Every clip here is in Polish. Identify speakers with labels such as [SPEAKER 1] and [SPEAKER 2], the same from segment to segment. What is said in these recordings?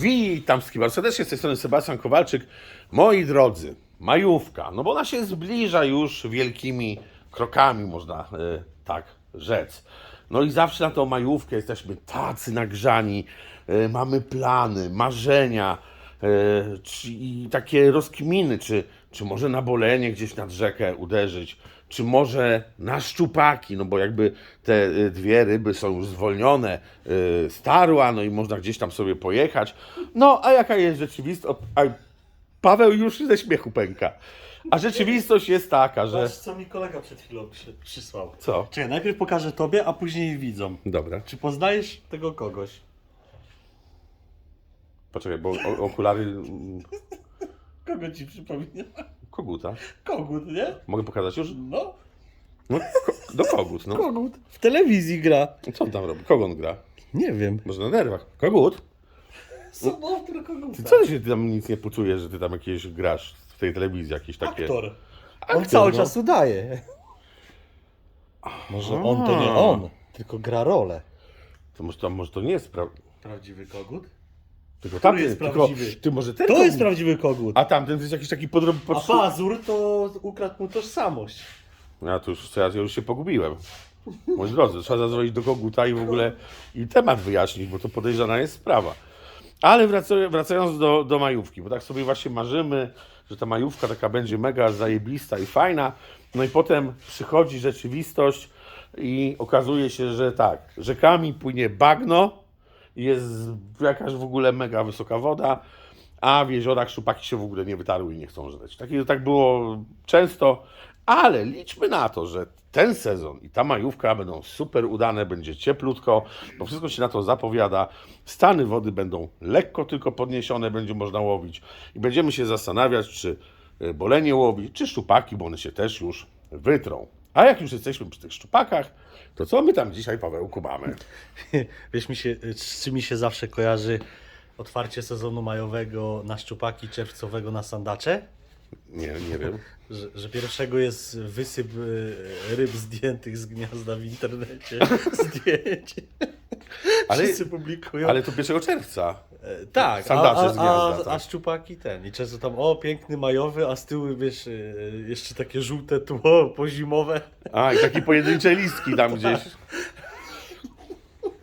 [SPEAKER 1] Witam wszystkich bardzo serdecznie, z tej strony Sebastian Kowalczyk. Moi drodzy, majówka, no bo ona się zbliża już wielkimi krokami, można e, tak rzec. No i zawsze na tą majówkę jesteśmy tacy nagrzani, e, mamy plany, marzenia e, czy, i takie rozkminy, czy, czy może na bolenie gdzieś nad rzekę uderzyć, czy może na szczupaki, no bo jakby te y, dwie ryby są już zwolnione y, z tarła, no i można gdzieś tam sobie pojechać. No, a jaka jest rzeczywistość? A Paweł już ze śmiechu pęka. A rzeczywistość jest taka, że...
[SPEAKER 2] Patrz, co mi kolega przed chwilą przy, przysłał.
[SPEAKER 1] Co?
[SPEAKER 2] Czekaj, najpierw pokażę tobie, a później widzom.
[SPEAKER 1] Dobra,
[SPEAKER 2] Czy poznajesz tego kogoś?
[SPEAKER 1] poczekaj, bo o- okulary
[SPEAKER 2] Kogo ci przypomina?
[SPEAKER 1] Koguta.
[SPEAKER 2] Kogut, nie?
[SPEAKER 1] Mogę pokazać już?
[SPEAKER 2] No,
[SPEAKER 1] No, ko- do kogut, no.
[SPEAKER 2] kogut. W telewizji gra.
[SPEAKER 1] Co on tam robi? Kogo on gra?
[SPEAKER 2] Nie wiem.
[SPEAKER 1] Może na nerwach. Kogut?
[SPEAKER 2] Sobowtór koguta.
[SPEAKER 1] Ty co ty się tam nic nie poczujesz, że ty tam jakieś grasz w tej telewizji, jakieś takie...
[SPEAKER 2] Aktor.
[SPEAKER 1] Aktor,
[SPEAKER 2] On cały
[SPEAKER 1] no.
[SPEAKER 2] czas udaje. Może on to nie on, tylko gra rolę.
[SPEAKER 1] To może to, może to nie jest prawda.
[SPEAKER 2] Prawdziwy kogut?
[SPEAKER 1] Tylko tamten,
[SPEAKER 2] jest
[SPEAKER 1] tylko,
[SPEAKER 2] prawdziwy?
[SPEAKER 1] ty może ten
[SPEAKER 2] To
[SPEAKER 1] kogut-
[SPEAKER 2] jest prawdziwy kogut.
[SPEAKER 1] A tamten to jest jakiś taki podrob...
[SPEAKER 2] A pazur to ukradł mu tożsamość.
[SPEAKER 1] Ja to już, ja już się pogubiłem. Moi drodzy, trzeba zadzwonić do koguta i w ogóle i temat wyjaśnić, bo to podejrzana jest sprawa. Ale wracając, wracając do, do majówki, bo tak sobie właśnie marzymy, że ta majówka taka będzie mega zajebista i fajna. No i potem przychodzi rzeczywistość i okazuje się, że tak, rzekami płynie bagno, jest jakaś w ogóle mega wysoka woda, a w jeziorach szupaki się w ogóle nie wytarły i nie chcą żreć. Tak, tak było często, ale liczmy na to, że ten sezon i ta majówka będą super udane, będzie cieplutko, bo wszystko się na to zapowiada. Stany wody będą lekko tylko podniesione, będzie można łowić i będziemy się zastanawiać, czy y, bolenie łowi, czy szczupaki, bo one się też już wytrą. A jak już jesteśmy przy tych szczupakach, to co my tam dzisiaj, Pawełku, mamy?
[SPEAKER 2] Wiesz, mi się, z czym mi się zawsze kojarzy otwarcie sezonu majowego na szczupaki, czerwcowego na sandacze?
[SPEAKER 1] Nie, nie wiem.
[SPEAKER 2] Że, że pierwszego jest wysyp e, ryb zdjętych z gniazda w internecie. Zdjęć.
[SPEAKER 1] Ale-
[SPEAKER 2] Wszyscy publikują.
[SPEAKER 1] Ale to 1 czerwca.
[SPEAKER 2] E, tak, a,
[SPEAKER 1] sandacze
[SPEAKER 2] a,
[SPEAKER 1] z gniazda,
[SPEAKER 2] a,
[SPEAKER 1] tak.
[SPEAKER 2] a szczupaki ten. I często tam, o piękny majowy, a z tyłu wiesz, e, jeszcze takie żółte tło pozimowe.
[SPEAKER 1] A, i takie pojedyncze listki tam gdzieś.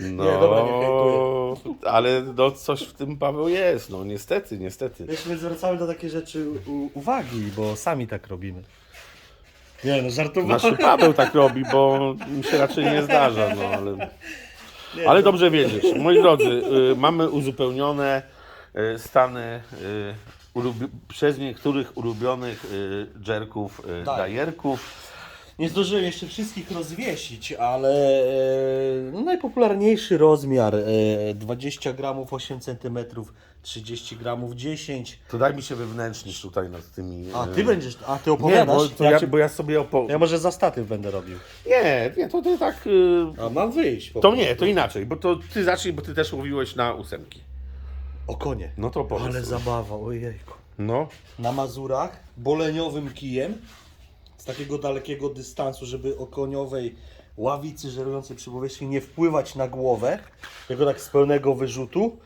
[SPEAKER 1] No,
[SPEAKER 2] Nie, dobra, nie hejtuję.
[SPEAKER 1] ale no coś w tym Paweł jest, no niestety, niestety.
[SPEAKER 2] Wiesz, my zwracamy na takie rzeczy uwagi, bo sami tak robimy. Nie no, żartowałem.
[SPEAKER 1] Znaczy Paweł tak robi, bo mi się raczej nie zdarza, no ale... Ale dobrze wiedzieć. Moi drodzy, y, mamy uzupełnione y, stany y, ulubi- przez niektórych ulubionych y, dżerków, y,
[SPEAKER 2] Tak.
[SPEAKER 1] dajerków.
[SPEAKER 2] Nie zdążyłem jeszcze wszystkich rozwiesić, ale e, no, najpopularniejszy rozmiar e, 20 gramów 8 cm, 30 gramów 10.
[SPEAKER 1] To daj mi się wewnętrznić tutaj nad tymi...
[SPEAKER 2] A
[SPEAKER 1] y,
[SPEAKER 2] ty będziesz, a ty
[SPEAKER 1] Nie,
[SPEAKER 2] opowiadasz?
[SPEAKER 1] bo, to
[SPEAKER 2] ja,
[SPEAKER 1] ja,
[SPEAKER 2] cię-
[SPEAKER 1] bo ja sobie opowiem.
[SPEAKER 2] ja może za statyw będę robił.
[SPEAKER 1] Nie, nie, to, to tak... y,
[SPEAKER 2] A mam wyjść. po
[SPEAKER 1] To
[SPEAKER 2] prostu.
[SPEAKER 1] nie, to inaczej, bo to ty zacznij, bo ty też łowiłeś na ósemki.
[SPEAKER 2] O konie.
[SPEAKER 1] No to powiedz.
[SPEAKER 2] Ale zabawa, ojejku.
[SPEAKER 1] No,
[SPEAKER 2] Na Mazurach boleniowym kijem takiego dalekiego dystansu, żeby o koniowej ławicy żerującej przy powierzchni nie wpływać na głowę, tylko tak z pełnego wyrzutu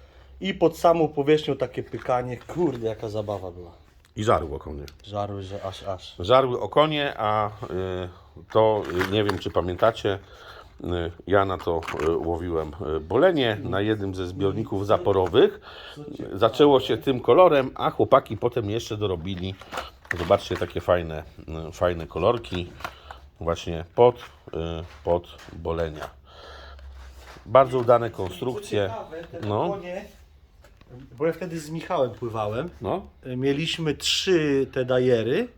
[SPEAKER 2] i pod samą powierzchnią takie pykanie. Kurde, jaka zabawa była.
[SPEAKER 1] i żarło konie.
[SPEAKER 2] Żarły, że aż, aż.
[SPEAKER 1] Żarły o konie, a y, to y, nie wiem, czy pamiętacie, y, ja na to y, łowiłem y, bolenie na jednym ze zbiorników zaporowych. Zaczęło się tym kolorem, a chłopaki potem jeszcze dorobili. Zobaczcie, takie fajne, y, fajne kolorki właśnie pod, y, pod bolenia. Bardzo udane konstrukcje. No.
[SPEAKER 2] Bo ja wtedy z Michałem pływałem.
[SPEAKER 1] No,
[SPEAKER 2] Mieliśmy trzy te dajery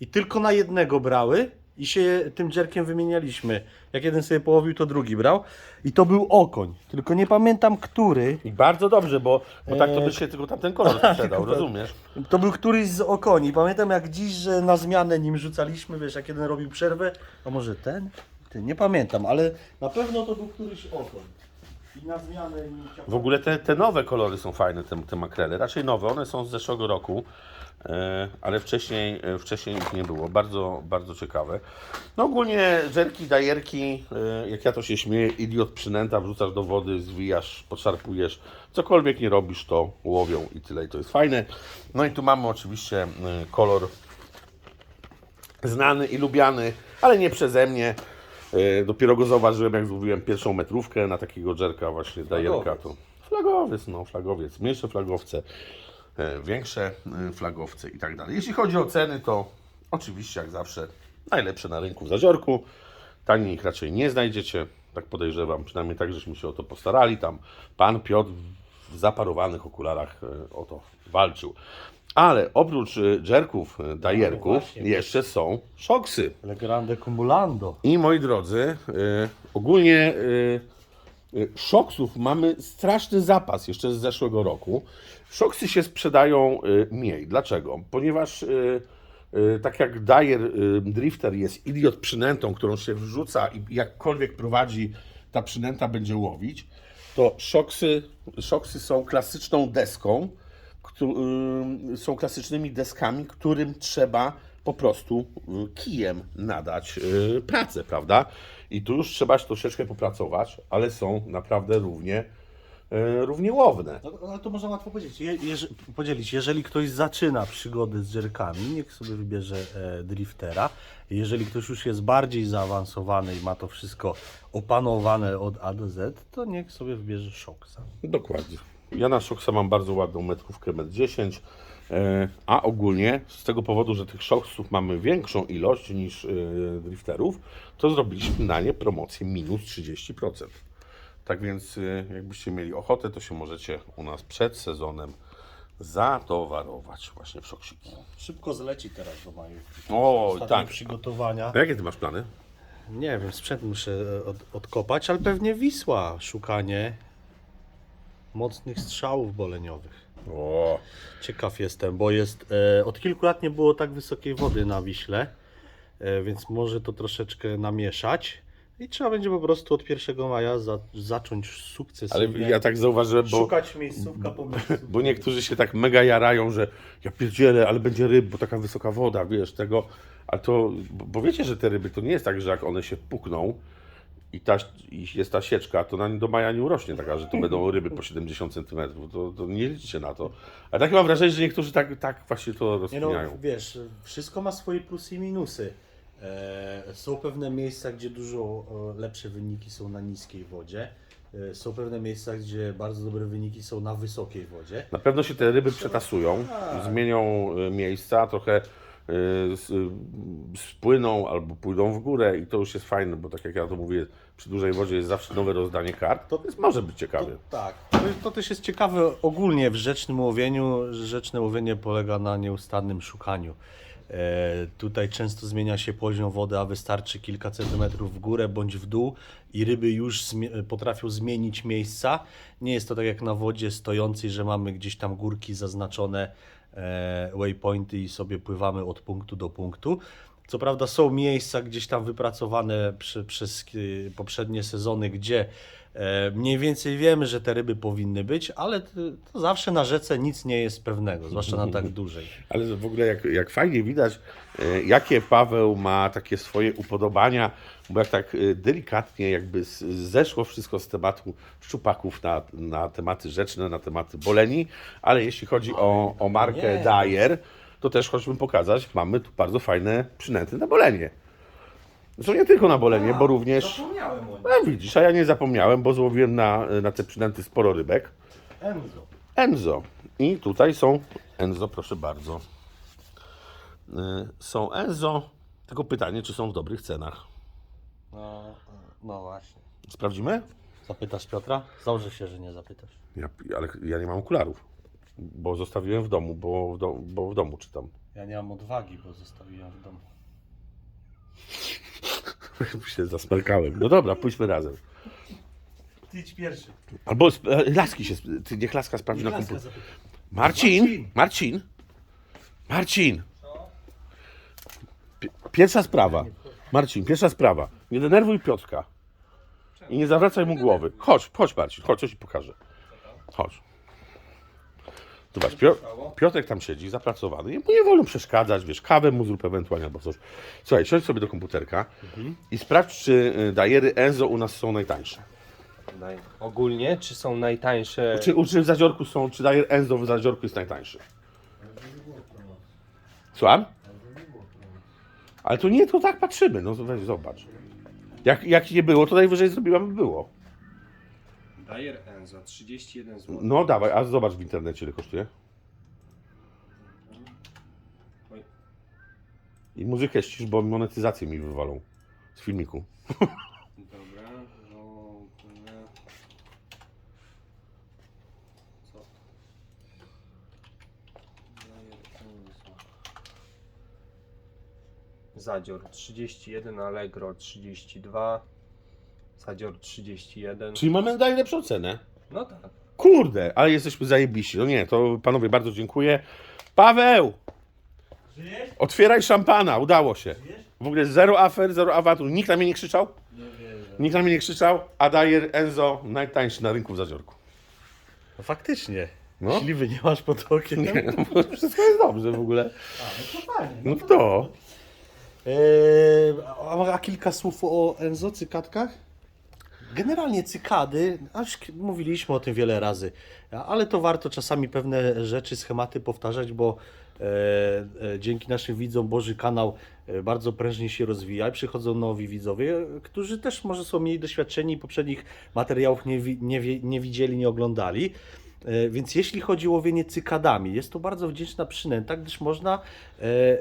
[SPEAKER 2] i tylko na jednego brały i się tym dżerkiem wymienialiśmy. Jak jeden sobie połowił, to drugi brał. I to był okoń. Tylko nie pamiętam który.
[SPEAKER 1] i bardzo dobrze, bo, bo tak to
[SPEAKER 2] Eee,
[SPEAKER 1] by się tylko tamten kolor sprzedał, rozumiesz?
[SPEAKER 2] To był któryś z okoni. Pamiętam jak dziś, że na zmianę nim rzucaliśmy, wiesz, jak jeden robił przerwę. A może ten? Ty, nie pamiętam, ale na pewno to był któryś okoń. I na zmianę im
[SPEAKER 1] W ogóle te, te nowe kolory są fajne, te, te makrele. Raczej nowe, one są z zeszłego roku, ale wcześniej, e, wcześniej ich nie było. Bardzo, bardzo ciekawe. No ogólnie żerki, dajerki, e, jak ja to się śmieję, idiot przynęta, wrzucasz do wody, zwijasz, poszarpujesz, cokolwiek nie robisz, to łowią i tyle. I to jest fajne. No i tu mamy oczywiście e, kolor znany i lubiany, ale nie przeze mnie. E, Dopiero go zauważyłem, jak złowiłem pierwszą metrówkę na takiego dżerka, właśnie dajerka. To flagowiec, no flagowiec, mniejsze flagowce, e, większe e, flagowce i tak dalej. Jeśli chodzi o ceny, to oczywiście, jak zawsze, najlepsze na rynku w Zaziorku. Taniej ich raczej nie znajdziecie, tak podejrzewam, przynajmniej tak, żeśmy się o to postarali. Tam pan Piotr w zaparowanych okularach e, o to walczył. Ale oprócz e, dżerków, e, dajerków,
[SPEAKER 2] właśnie.
[SPEAKER 1] jeszcze są szoksy.
[SPEAKER 2] Le grande cumulando.
[SPEAKER 1] I moi drodzy, y, ogólnie y, szoksów mamy straszny zapas jeszcze z zeszłego roku. Szoksy się sprzedają y, mniej. Dlaczego? Ponieważ y, y, tak jak Dyer y, Drifter jest idiot przynętą, którą się wrzuca i jakkolwiek prowadzi, ta przynęta będzie łowić, to szoksy, szoksy są klasyczną deską, y, są klasycznymi deskami, którym trzeba po prostu y, kijem nadać y, pracę, prawda? I tu już trzeba troszeczkę popracować, ale są naprawdę równie, y, równie łowne.
[SPEAKER 2] No, ale to można łatwo powiedzieć. Je, jeże, podzielić. Jeżeli ktoś zaczyna przygodę z żerkami, niech sobie wybierze e, driftera. Jeżeli ktoś już jest bardziej zaawansowany i ma to wszystko opanowane od A do Z, to niech sobie wybierze szoksa.
[SPEAKER 1] Dokładnie. Ja na Szoksa mam bardzo ładną metrówkę 1,10 m, e, a ogólnie z tego powodu, że tych Szoksów mamy większą ilość niż e, drifterów, to zrobiliśmy na nie promocję minus 30%. Tak więc e, jakbyście mieli ochotę, to się możecie u nas przed sezonem zatowarować właśnie w Szoksiki.
[SPEAKER 2] Szybko zleci teraz do maju.
[SPEAKER 1] O,
[SPEAKER 2] Ostatnie
[SPEAKER 1] tak.
[SPEAKER 2] przygotowania.
[SPEAKER 1] A jakie ty masz plany?
[SPEAKER 2] Nie wiem, sprzęt muszę e, od, odkopać, ale pewnie Wisła. Szukanie mocnych strzałów boleniowych.
[SPEAKER 1] O,
[SPEAKER 2] Ciekaw jestem, bo jest e, od kilku lat nie było tak wysokiej wody na Wiśle, e, więc może to troszeczkę namieszać i trzeba będzie po prostu od 1 maja za, zacząć
[SPEAKER 1] ale
[SPEAKER 2] sukcesywnie
[SPEAKER 1] ja tak zauważyłem, bo...
[SPEAKER 2] szukać miejscówka po miejscu.
[SPEAKER 1] Bo niektórzy się tak mega jarają, że ja pierdzielę, ale będzie ryb, bo taka wysoka woda, wiesz, tego. A to, bo wiecie, że te ryby to nie jest tak, że jak one się pukną i, ta, i jest ta sieczka, to na do maja nie urośnie taka, że to będą ryby po 70 cm. To, to nie liczcie na to. Ale takie mam wrażenie, że niektórzy tak, tak właśnie to
[SPEAKER 2] no,
[SPEAKER 1] rozkminiają.
[SPEAKER 2] wiesz, wszystko ma swoje plusy i minusy. E, są pewne miejsca, gdzie dużo e, lepsze wyniki są na niskiej wodzie. E, są pewne miejsca, gdzie bardzo dobre wyniki są na wysokiej wodzie.
[SPEAKER 1] Na pewno się te ryby przetasują, zmienią y, miejsca, trochę spłyną albo pójdą w górę i to już jest fajne, bo tak jak ja to mówię, przy dużej wodzie jest zawsze nowe rozdanie kart, to więc może być ciekawie.
[SPEAKER 2] Tak. To, to też jest ciekawe ogólnie w rzecznym łowieniu. Rzeczne łowienie polega na nieustannym szukaniu. E, tutaj często zmienia się poziom wody, a wystarczy kilka centymetrów w górę bądź w dół i ryby już potrafią zmienić miejsca. Nie jest to tak jak na wodzie stojącej, że mamy gdzieś tam górki zaznaczone, e, waypointy i sobie pływamy od punktu do punktu. Co prawda są miejsca gdzieś tam wypracowane przy, przez e, poprzednie sezony, gdzie e, mniej więcej wiemy, że te ryby powinny być, ale to, zawsze na rzece nic nie jest pewnego, zwłaszcza na tak dużej.
[SPEAKER 1] Ale w ogóle jak, jak fajnie widać, e, jakie Paweł ma takie swoje upodobania, bo jak tak e, delikatnie jakby zeszło wszystko z tematu szczupaków na, na tematy rzeczne, na tematy boleni, ale jeśli chodzi o, o markę
[SPEAKER 2] Nie.
[SPEAKER 1] Dyer, to też chodźmy pokazać, mamy tu bardzo fajne przynęty na bolenie. Zresztą nie tylko na bolenie, bo również...
[SPEAKER 2] Zapomniałem o nim.
[SPEAKER 1] No widzisz, a ja nie zapomniałem, bo złowiłem na, na te przynęty sporo rybek.
[SPEAKER 2] Enzo.
[SPEAKER 1] Enzo. I tutaj są Enzo, proszę bardzo. Y, Są Enzo. Tylko pytanie, czy są w dobrych cenach.
[SPEAKER 2] No, no właśnie.
[SPEAKER 1] Sprawdzimy?
[SPEAKER 2] Zapytasz Piotra? Założę się, że nie zapytasz.
[SPEAKER 1] Ja, ale ja nie mam okularów, bo zostawiłem w domu, bo w, do, bo w domu czytam.
[SPEAKER 2] Ja nie mam odwagi, bo zostawiłem w domu.
[SPEAKER 1] się zasmerkałem. No dobra, pójdźmy razem.
[SPEAKER 2] Ty idź pierwszy.
[SPEAKER 1] Albo sp- e, laski się, sp- ty niech laska sprawdzi na
[SPEAKER 2] Laska
[SPEAKER 1] komputer.
[SPEAKER 2] zapyta.
[SPEAKER 1] Marcin!
[SPEAKER 2] Marcin!
[SPEAKER 1] Marcin! Marcin! Pi- Pierwsza sprawa. Marcin, pierwsza sprawa. Nie denerwuj Piotrka. I nie zawracaj mu głowy. Chodź, chodź Marcin, chodź, coś ci pokażę. Chodź. Zobacz, Pio Piotrek tam siedzi, zapracowany. Mu nie wolno przeszkadzać, wiesz, kawę mu zrób ewentualnie albo coś. Słuchaj, siądź sobie do komputerka i sprawdź, czy y, dajery Enzo u nas są najtańsze.
[SPEAKER 3] Naj... Ogólnie, czy są najtańsze?
[SPEAKER 1] Czy, czy w Zadziorku są, czy dajer Enzo w Zadziorku jest najtańszy? Słucham? Ale to nie, to tak patrzymy, no weź zobacz. Jak, jak nie było, to najwyżej zrobiłam, by było.
[SPEAKER 3] Dajer Enzo, 31 zł.
[SPEAKER 1] No dawaj, a zobacz w internecie ile kosztuje. I muzykę ścisz, bo monetyzację mi wywalą z filmiku.
[SPEAKER 3] Dobra, no... Co? Dajer Enzo. Zadzior 31, Allegro 32, Zadzior 31.
[SPEAKER 1] Czyli mamy najlepszą cenę.
[SPEAKER 3] No tak.
[SPEAKER 1] Kurde, ale jesteśmy zajebiści. No nie, to panowie bardzo dziękuję. Paweł! Otwieraj szampana, udało się. W ogóle zero afer, zero awantur. Nikt na mnie nie krzyczał? Nikt na mnie nie krzyczał, a daje Enzo najtańszy na rynku w Zadziorku.
[SPEAKER 2] No faktycznie.
[SPEAKER 1] No.
[SPEAKER 2] Śliwy nie masz pod okiem.
[SPEAKER 1] Nie, no, bo wszystko jest dobrze w ogóle.
[SPEAKER 2] no to fajnie.
[SPEAKER 1] No to.
[SPEAKER 2] Eee, a, a kilka słów o Enzo, cykatkach? Generalnie cykady, aż mówiliśmy o tym wiele razy, ale to warto czasami pewne rzeczy, schematy powtarzać, bo e, e, dzięki naszym widzom Boży kanał e, bardzo prężnie się rozwija i przychodzą nowi widzowie, którzy też może są mniej doświadczeni poprzednich materiałów nie, nie, nie widzieli, nie oglądali. E, Więc jeśli chodzi o łowienie cykadami, jest to bardzo wdzięczna przynęta, gdyż można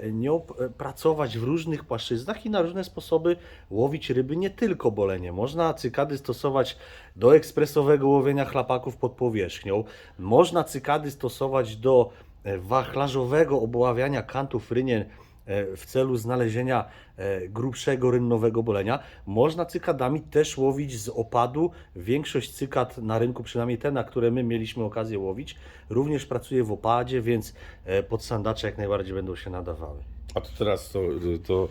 [SPEAKER 2] e, nią p- pracować w różnych płaszczyznach i na różne sposoby łowić ryby, nie tylko bolenie. Można cykady stosować do ekspresowego łowienia chlapaków pod powierzchnią, można cykady stosować do e, wachlarzowego obławiania kantów rynien e, w celu znalezienia e, grubszego rynnowego bolenia. Można cykadami też łowić z opadu. Większość cykad na rynku, przynajmniej te, na które my mieliśmy okazję łowić, również pracuje w opadzie, więc e, pod sandacze jak najbardziej będą się nadawały.
[SPEAKER 1] A to teraz, to, to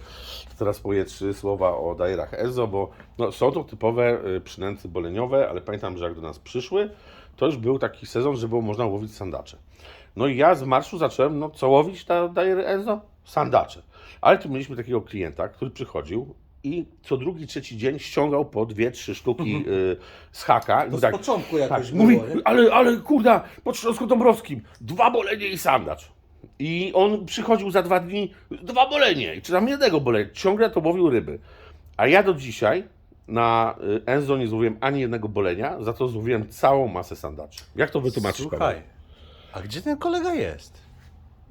[SPEAKER 1] teraz powie trzy słowa o dajerach Enzo, bo no, są to typowe przynęty boleniowe, ale pamiętam, że jak do nas przyszły, to już był taki sezon, że było można łowić sandacze. No i ja z marszu zacząłem, no co łowić na dajery Enzo? Sandacze. Ale tu mieliśmy takiego klienta, który przychodził i co drugi, trzeci dzień ściągał po dwie, trzy sztuki y, z haka. I
[SPEAKER 2] To z
[SPEAKER 1] tak,
[SPEAKER 2] początku jakoś
[SPEAKER 1] tak,
[SPEAKER 2] było,
[SPEAKER 1] mówi,
[SPEAKER 2] nie?
[SPEAKER 1] ale, ale kurda, pod Śląsko-Dąbrowskim, dwa bolenie i sandacz. I on przychodził za dwa dni, dwa bolenie, czy tam jednego bolenia, ciągle to łowił ryby. A ja do dzisiaj na y, Enzo nie złowiłem ani jednego bolenia, za to złowiłem całą masę sandaczy. Jak to wytłumaczyć?
[SPEAKER 2] Słuchaj,
[SPEAKER 1] Paweł?
[SPEAKER 2] A gdzie ten kolega jest?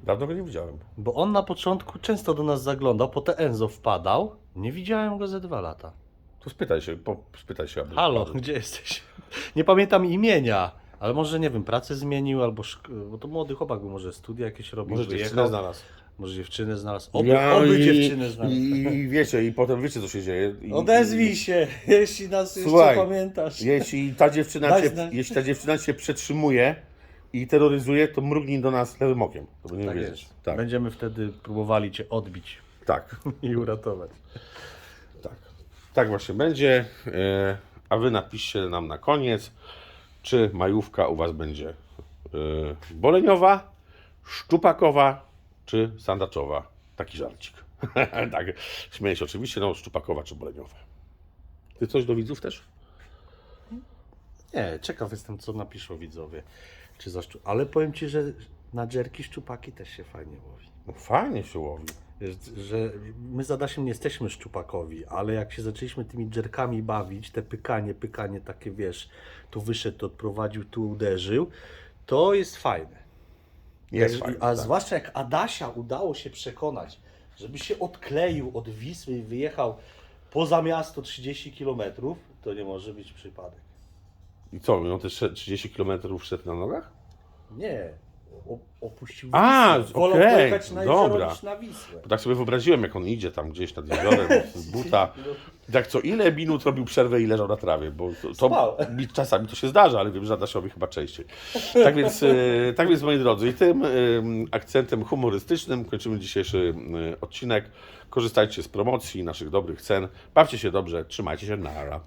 [SPEAKER 1] Dawno go nie widziałem.
[SPEAKER 2] Bo on na początku często do nas zaglądał, po te Enzo wpadał. Nie widziałem go ze dwa lata.
[SPEAKER 1] To spytaj się, po, spytaj się. aby-
[SPEAKER 2] Halo, gdzie jesteś? Nie pamiętam imienia, ale może nie wiem, pracę zmienił, albo szk- bo to młody chłopak był, może studia jakieś robił,
[SPEAKER 1] Może dziewczynę
[SPEAKER 2] wyjechał,
[SPEAKER 1] znalazł.
[SPEAKER 2] może dziewczynę znalazł. Oby,
[SPEAKER 1] Ja
[SPEAKER 2] oby
[SPEAKER 1] i-
[SPEAKER 2] dziewczynę znalazł.
[SPEAKER 1] I, I wiecie, i potem wiecie co się dzieje. I,
[SPEAKER 2] Odezwij się, jeśli nas
[SPEAKER 1] Słuchaj,
[SPEAKER 2] jeszcze pamiętasz.
[SPEAKER 1] Jeśli ta dziewczyna
[SPEAKER 2] Daj
[SPEAKER 1] cię,
[SPEAKER 2] znać.
[SPEAKER 1] jeśli ta dziewczyna cię przetrzymuje i terroryzuje, to mrugnij do nas lewym okiem. To będziemy
[SPEAKER 2] Tak
[SPEAKER 1] wiedzieć.
[SPEAKER 2] jest.
[SPEAKER 1] Tak,
[SPEAKER 2] Będziemy wtedy próbowali cię odbić
[SPEAKER 1] tak,
[SPEAKER 2] i uratować.
[SPEAKER 1] tak. Tak właśnie będzie. E, A wy napiszcie nam na koniec, czy majówka u was będzie e, boleniowa, szczupakowa, czy sandaczowa. Taki żarcik. tak, śmieję się oczywiście, no szczupakowa czy boleniowa. Ty coś do widzów też?
[SPEAKER 2] Nie, ciekaw jestem, co napiszą widzowie. Czy za szczu... Ale powiem ci, że na dżerki szczupaki też się fajnie łowi.
[SPEAKER 1] No fajnie się łowi.
[SPEAKER 2] Wiesz, że my z Adasiem nie jesteśmy szczupakowi, ale jak się zaczęliśmy tymi dżerkami bawić, te pykanie, pykanie takie, wiesz, tu wyszedł, tu odprowadził, tu uderzył, to jest fajne.
[SPEAKER 1] Jest fajnie,
[SPEAKER 2] A
[SPEAKER 1] tak.
[SPEAKER 2] zwłaszcza jak Adasia udało się przekonać, żeby się odkleił od Wisły i wyjechał poza miasto 30 km, to nie może być przypadek.
[SPEAKER 1] I co, też szedł 30 km szedł na nogach?
[SPEAKER 2] Nie. O, opuścił
[SPEAKER 1] A,
[SPEAKER 2] Wisłę. Wolał
[SPEAKER 1] okej,
[SPEAKER 2] pojechać na jezioro
[SPEAKER 1] dobra.
[SPEAKER 2] niż na Wisłę.
[SPEAKER 1] Bo tak sobie wyobraziłem, jak on idzie tam gdzieś nad jeziorem z buta. I tak co ile minut robił przerwę i leżał na trawie, bo to, to mi czasami to się zdarza, ale wiem, że Adasiowi chyba częściej. Tak więc, e, tak więc moi drodzy, i tym e, akcentem humorystycznym kończymy dzisiejszy e, odcinek. Korzystajcie z promocji, naszych dobrych cen. Bawcie się dobrze, trzymajcie się, nara.